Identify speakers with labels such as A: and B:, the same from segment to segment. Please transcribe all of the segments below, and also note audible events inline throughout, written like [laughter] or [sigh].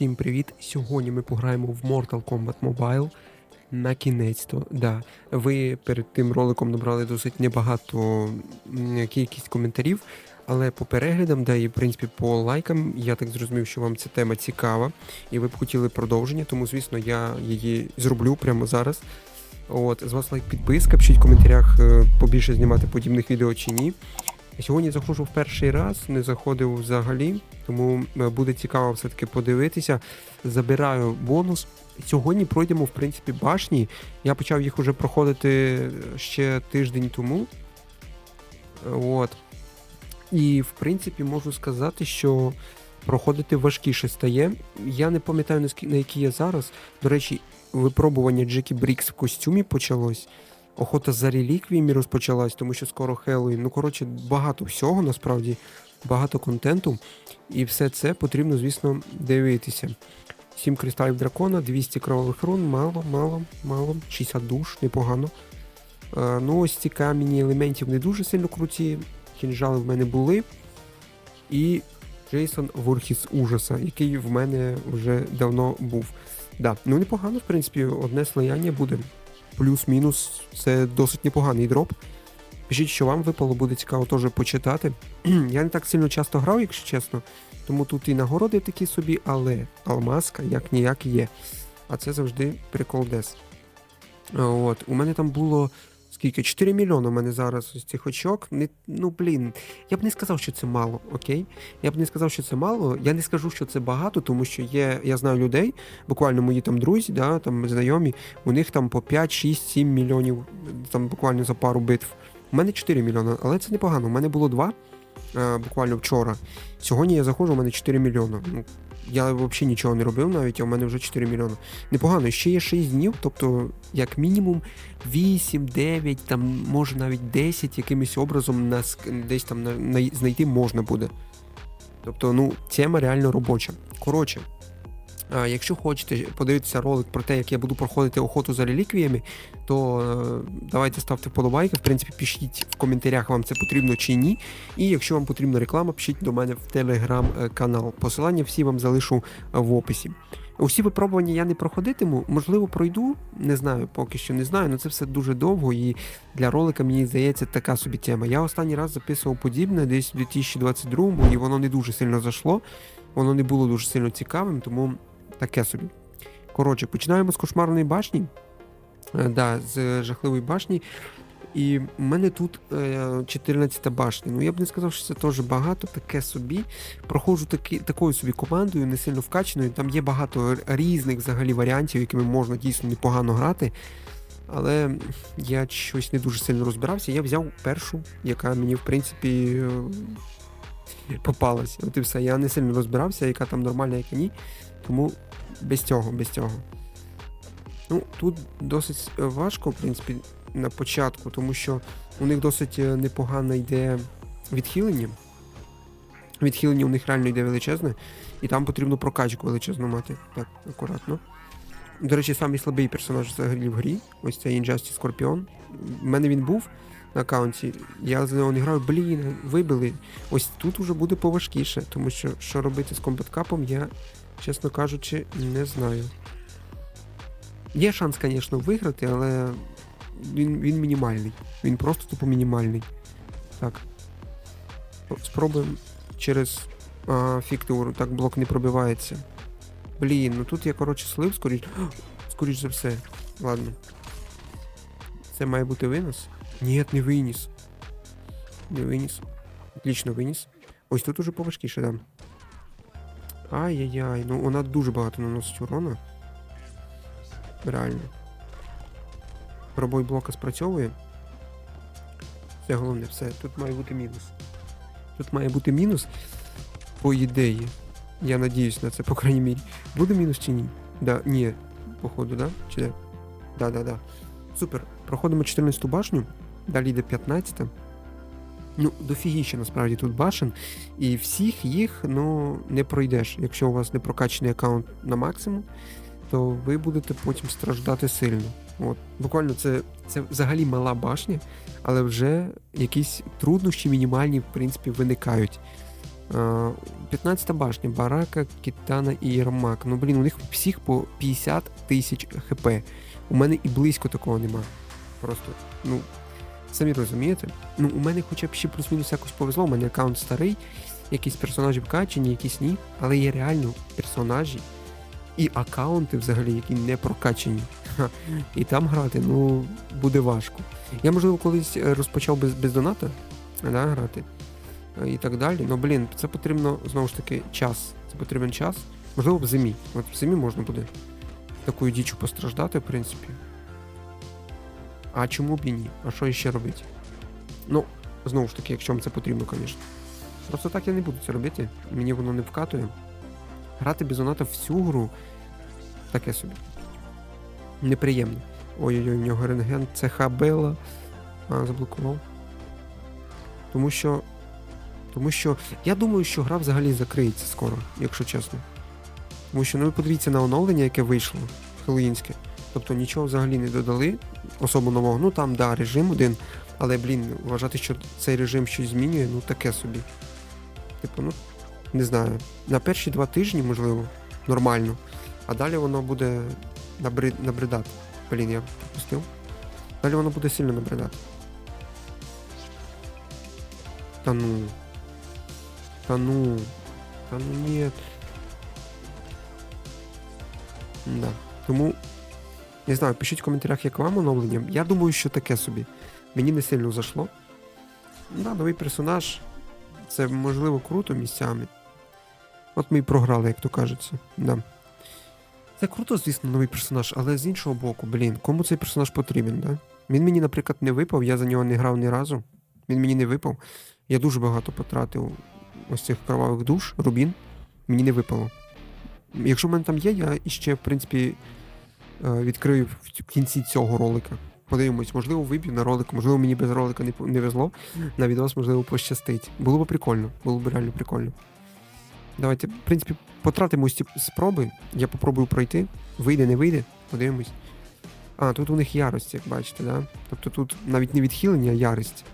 A: Всім привіт! Сьогодні ми пограємо в Mortal Kombat Mobile. На кінець-то, да. Ви перед тим роликом набрали досить небагато кількість коментарів, але по переглядам, да, і в принципі по лайкам, я так зрозумів, що вам ця тема цікава, і ви б хотіли продовження, тому звісно я її зроблю прямо зараз. От, з вас лайк підписка, пишіть в коментарях е, побільше знімати подібних відео чи ні. Сьогодні заходжу в перший раз, не заходив взагалі, тому е, буде цікаво все-таки подивитися. Забираю бонус. Сьогодні пройдемо, в принципі, башні. Я почав їх уже проходити ще тиждень тому. От. І, в принципі, можу сказати, що проходити важкіше стає. Я не пам'ятаю, на якій я зараз. До речі, випробування Джекі Брікс в костюмі почалось. Охота за реліквіями розпочалась, тому що скоро Хеллоуін. Ну, коротше, багато всього насправді, багато контенту. І все це потрібно, звісно, дивитися. 7 кристалів дракона, 200 кровавих рун, мало, мало, мало, 60 душ, непогано. Е, ну, ось ці камені елементів не дуже сильно круті. Кінжали в мене були. І Джейсон Ворхіс ужаса, який в мене вже давно був. Да, ну непогано, в принципі, одне слояння буде. Плюс-мінус, це досить непоганий дроп. Пишіть, що вам випало, буде цікаво теж почитати. [clears throat] Я не так сильно часто грав, якщо чесно. Тому тут і нагороди такі собі, але алмазка як ніяк є. А це завжди прикол дес. От, у мене там було скільки? 4 мільйони у мене зараз ось цих очок. Не, ну блін, я б не сказав, що це мало, окей? Я б не сказав, що це мало. Я не скажу, що це багато, тому що є, я знаю людей, буквально мої там друзі, да, там знайомі, у них там по 5, 6, 7 мільйонів, там буквально за пару битв. У мене 4 мільйони, але це непогано. У мене було 2 е, буквально вчора. Сьогодні я заходжу, у мене 4 мільйони. Ну, я взагалі нічого не робив навіть, а у мене вже 4 мільйони. Непогано, ще є 6 днів, тобто, як мінімум 8, 9, там, може навіть 10 якимось образом нас десь там на, на, знайти можна буде. Тобто, ну, тема реально робоча. Коротше, якщо хочете подивитися ролик про те, як я буду проходити охоту за реліквіями, то е, давайте ставте вподобайки. В принципі, пишіть в коментарях, вам це потрібно чи ні. І якщо вам потрібна реклама, пишіть до мене в телеграм-канал. Посилання всі вам залишу е, в описі. Усі випробування я не проходитиму, можливо, пройду, не знаю, поки що не знаю, але це все дуже довго і для ролика, мені здається, така собі тема. Я останній раз записував подібне десь в 2022-му, і воно не дуже сильно зайшло, воно не було дуже сильно цікавим, тому таке собі. Коротше, починаємо з кошмарної башні. Е, да, з жахливої башні. І в мене тут е, 14 башня. Ну я б не сказав, що це теж багато, таке собі. Проходжу таки, такою собі командою, не сильно вкаченою. Там є багато різних взагалі варіантів, якими можна дійсно непогано грати. Але я щось не дуже сильно розбирався. Я взяв першу, яка мені, в принципі, е, попалась. От і все. Я не сильно розбирався, яка там нормальна, яка ні. Тому без цього, без цього. Ну, тут досить е, важко, в принципі, на початку, тому що у них досить е, непогано йде відхилення. Відхилення у них реально йде величезне, і там потрібно прокачку величезну мати. Так, акуратно. До речі, самий слабий персонаж взагалі в грі. Ось цей Injustice Scorpion. У мене він був на аккаунті. Я за нього не граю, блін, вибили. Ось тут уже буде поважкіше, тому що що робити з комбаткапом, я, чесно кажучи, не знаю. Є шанс, звісно, виграти, але він, він мінімальний. Він просто тупо мінімальний. Так. Спробуємо через а, фіктуру. Так блок не пробивається. Блін, ну тут я, коротше, слив, скоріш. [gasps] Скоріш за все. Ладно. Це має бути винос? Ні, не виніс. Не виніс. Отлично виніс. Ось тут уже поважкіше, да. Ай-яй-яй, ну вона дуже багато наносить урона. Реально. Пробой блока спрацьовує. Це головне, все. Тут має бути мінус. Тут має бути мінус. По ідеї. Я надіюсь на це, по крайній мірі. Буде мінус чи ні? Да, ні. Походу, да? Чи де? Да, да, да. Супер. Проходимо 14 башню. Далі йде 15. Ну, дофігіще насправді тут башен. І всіх їх ну, не пройдеш. Якщо у вас не прокачаний аккаунт на максимум, то ви будете потім страждати сильно. От. Буквально це, це взагалі мала башня, але вже якісь труднощі мінімальні, в принципі, виникають. Е, 15 башня, Барака, Кітана і Єрмак. Ну блін, у них всіх по 50 тисяч хп. У мене і близько такого нема. Просто, ну, самі розумієте. Ну, у мене хоча б ще плюс-мінус якось повезло, у мене аккаунт старий, якісь персонажі вкачені, якісь ні, але є реально персонажі і аккаунти взагалі, які не прокачені. Ха. І там грати, ну, буде важко. Я, можливо, колись е, розпочав без, без доната да, грати е, і так далі. Ну, блін, це потрібно знову ж таки час. Це потрібен час. Можливо, в зимі. От в зимі можна буде такою дічю постраждати, в принципі. А чому б і ні? А що іще робити? Ну, знову ж таки, якщо вам це потрібно, звісно. Просто так я не буду це робити. Мені воно не вкатує. Грати бізоната всю гру таке собі. Неприємно. Ой-ой-ой, в нього рентген, це хабела. А, заблокував. Тому що. Тому що. Я думаю, що гра взагалі закриється скоро, якщо чесно. Тому що, ну ви подивіться на оновлення, яке вийшло, хеллоїнське. Тобто нічого взагалі не додали, особо нового. Ну там, да, режим один, але, блін, вважати, що цей режим щось змінює, ну таке собі. Типу, ну, не знаю. На перші два тижні, можливо, нормально. А далі воно буде набри... набридати. Блін, я пропустив. Далі воно буде сильно набридати. Та ну. Та ну. Та ну ні. Да. Тому. Не знаю, пишіть в коментарях, як вам оновлення. Я думаю, що таке собі. Мені не сильно зайшло. Да, новий персонаж. Це можливо круто місцями. От ми і програли, як то кажеться. Да. Це круто, звісно, новий персонаж, але з іншого боку, блін, кому цей персонаж потрібен, да? Він мені, наприклад, не випав, я за нього не грав ні разу. Він мені не випав. Я дуже багато потратив ось цих кровавих душ, рубін. Мені не випало. Якщо в мене там є, я іще, в принципі, відкрию в кінці цього ролика. Подивимось, можливо, виб'ю на ролик, можливо, мені без ролика не, везло. На відос, можливо, пощастить. Було б прикольно, було б реально прикольно. Давайте, в принципі, потратимо ці спроби. Я попробую пройти. Вийде, не вийде, подивимось. А, тут у них ярость, як бачите, да? Тобто тут навіть не відхилення, а ярость.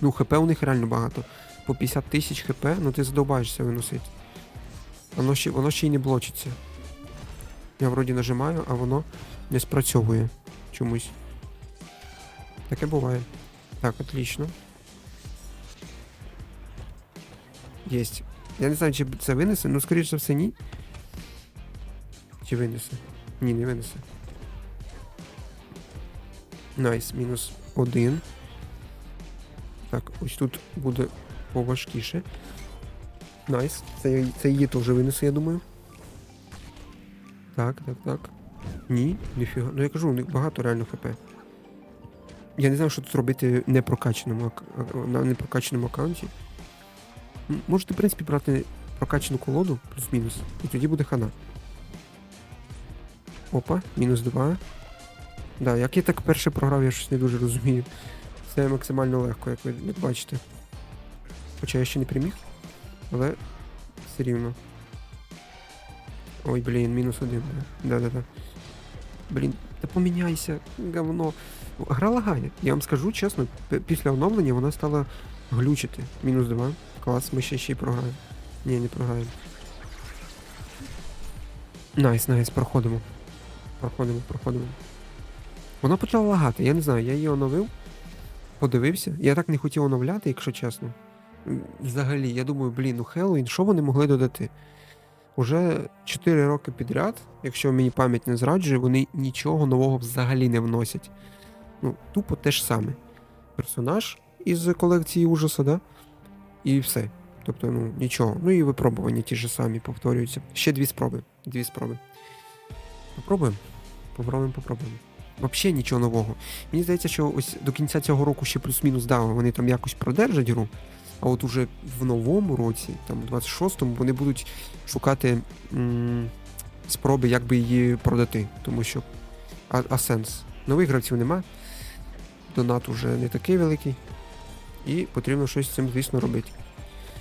A: Ну, ХП у них реально багато. По 50 тисяч ХП, ну ти задовбаєшся виносити. Воно ще, воно ще й не блочиться. Я вроді нажимаю, а воно не спрацьовує чомусь. Таке буває. Так, отлично. Єсть. Я не знаю, чи це винесе, ну скоріш за все, ні. Чи винесе? Ні, не винесе. Найс, мінус один. Так, ось тут буде поважкіше. Найс. Це, це її теж винесе, я думаю. Так, так, так. Ні, ніфіга. Ну я кажу, у них багато реально хп. Я не знаю, що тут робити непрокаченому на непрокаченому аккаунті. Можете, в принципі, брати прокачану колоду, плюс-мінус, і тоді буде хана. Опа, мінус 2. Да, як я так перше програв, я щось не дуже розумію. Це максимально легко, як ви бачите. Хоча я ще не приміг, але все рівно. Ой, блін, мінус один. Да-да-да. Блін, та поміняйся, говно. Гра лагає. Я вам скажу чесно, після оновлення вона стала глючити. Мінус 2. Клас, ми ще ще й програємо. Ні, не програємо. Найс, найс, проходимо. Проходимо, проходимо. Вона почала лагати, я не знаю, я її оновив, подивився. Я так не хотів оновляти, якщо чесно. Взагалі, я думаю, блін, ну Хеллоуін, що вони могли додати? Уже 4 роки підряд, якщо мені пам'ять не зраджує, вони нічого нового взагалі не вносять. Ну, тупо те ж саме. Персонаж із колекції ужаса, да? І все. Тобто, ну, нічого. Ну і випробування ті ж самі повторюються. Ще дві спроби. Дві спроби. Попробуємо. Попробуємо, попробуємо. Взагалі нічого нового. Мені здається, що ось до кінця цього року ще плюс-мінус да, вони там якось продержать гру. А от уже в новому році, там, у 26-му, вони будуть шукати м- спроби, як би її продати. Тому що. А, а сенс? Нових гравців нема. Донат уже не такий великий. І потрібно щось з цим, звісно, робити.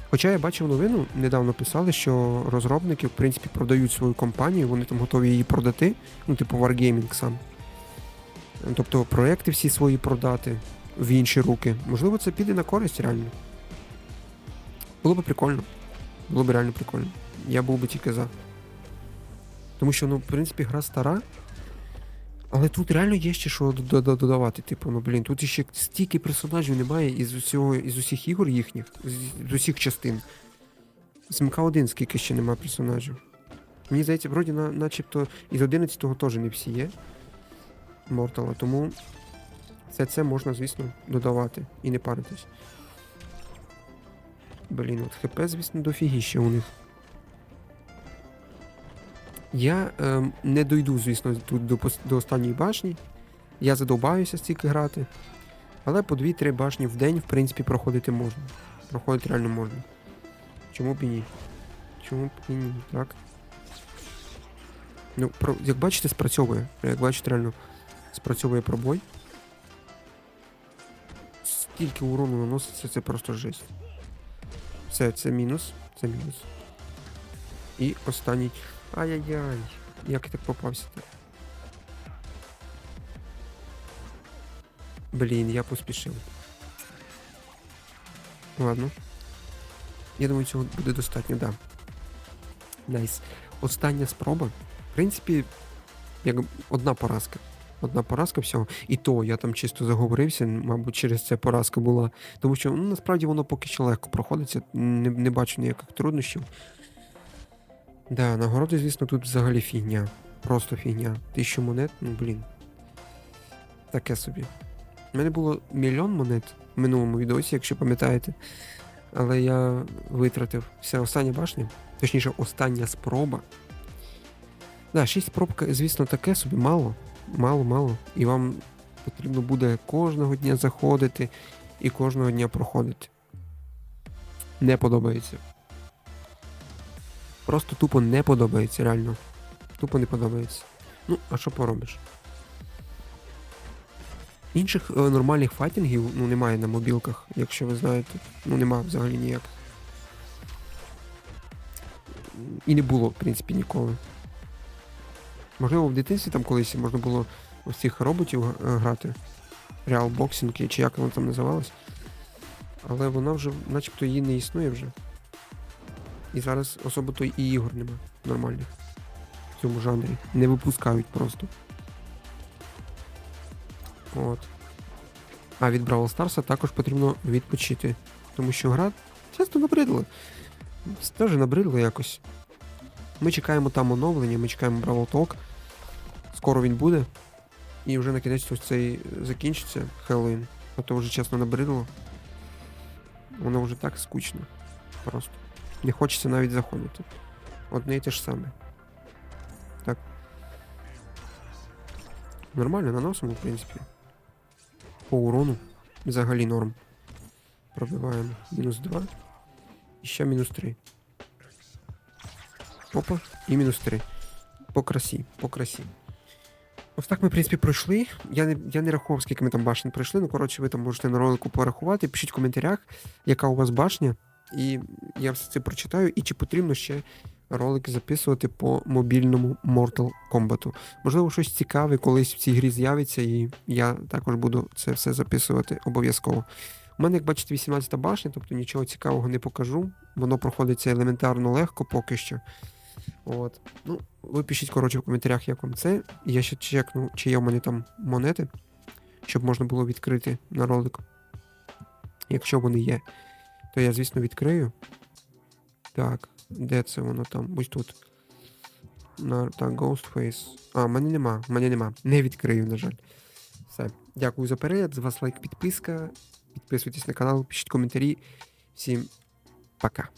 A: Хоча я бачив новину, недавно писали, що розробники, в принципі, продають свою компанію, вони там готові її продати, ну, типу Wargaming сам. Тобто проекти всі свої продати в інші руки. Можливо, це піде на користь реально. Було б прикольно. Було б реально прикольно. Я був би тільки за. Тому що, ну, в принципі, гра стара. Але тут реально є ще що додавати. Типу, ну блін, тут ще стільки персонажів немає із усього, із усіх ігор їхніх, з, з усіх частин. З МК1 скільки ще немає персонажів. Мені здається, вроді на, начебто із 11-го теж не всі є. Мортала, тому все це можна, звісно, додавати і не паритись. Блін, от ХП, звісно, дофігіще у них. Я ем, не дойду, звісно, тут до, до останньої башні. Я задовбаюся стільки грати. Але по 2-3 башні в день, в принципі, проходити можна. Проходити реально можна. Чому б і ні? Чому б і ні, так? Ну, про, як бачите, спрацьовує. Як бачите, реально спрацьовує пробой. Стільки урону наноситься, це просто жесть. Все, це мінус. Це мінус. І останній. Ай-яй-яй. Як я так попався? -то? Блін, я поспішив. Ладно. Я думаю, цього буде достатньо, да. Найс. Остання спроба. В принципі, як одна поразка. Одна поразка всього. І то я там чисто заговорився, мабуть, через це поразка була. Тому що ну, насправді воно поки що легко проходиться, не, не бачу ніяких труднощів. Да, нагороди, звісно, тут взагалі фігня. Просто фігня. Тисячу монет, ну блін. Таке собі. У мене було мільйон монет в минулому відосі, якщо пам'ятаєте. Але я витратив все остання башня. Точніше, остання спроба. Да, 6 спроб, звісно, таке собі мало. Мало, мало. І вам потрібно буде кожного дня заходити і кожного дня проходити. Не подобається. Просто тупо не подобається, реально. Тупо не подобається. Ну, а що поробиш? Інших е, нормальних файтингів ну, немає на мобілках, якщо ви знаєте. Ну нема взагалі ніяк. І не було, в принципі, ніколи. Можливо, в дитинстві там колись можна було ось цих роботів е, грати. Реал боксинг, чи як воно там називалось. Але вона вже, начебто, її не існує вже. І зараз особо то і ігор нема нормальних в цьому жанрі. Не випускають просто. От. А від Бравл Старса також потрібно відпочити. Тому що гра часто набридла. Теж набридло якось. Ми чекаємо там оновлення, ми чекаємо Бравл Talk. Скоро він буде. І вже на кінець ось цей закінчиться Хеллоуін. А то вже чесно набридло. Воно вже так скучно. Просто. Не хочеться навіть заходити. Одне і те ж саме. Так. Нормально наносимо, в принципі. По урону. Взагалі норм. Пробиваємо. Мінус 2. І ще мінус 3. Опа, і мінус 3. По красі, по красі. Ось так ми, в принципі, пройшли. Я не, я не рахував, скільки ми там башень пройшли. Ну, коротше, ви там можете на ролику порахувати. Пишіть в коментарях, яка у вас башня. І я все це прочитаю. І чи потрібно ще ролики записувати по мобільному Mortal Kombat. Можливо, щось цікаве колись в цій грі з'явиться, і я також буду це все записувати обов'язково. У мене, як бачите, 18 башня, тобто нічого цікавого не покажу. Воно проходиться елементарно легко поки що. От. Ну, ви пишіть, коротше, в коментарях, як вам це. Я ще чекну, чи є в мене там монети, щоб можна було відкрити на ролик. Якщо вони є, то я, звісно, відкрию. Так, де це воно там? Ось тут. На, так, Ghostface. А, в мене нема, в мене нема. Не відкрию, на жаль. Все. Дякую за перегляд. З вас лайк, підписка. Підписуйтесь на канал, пишіть коментарі. Всім пока.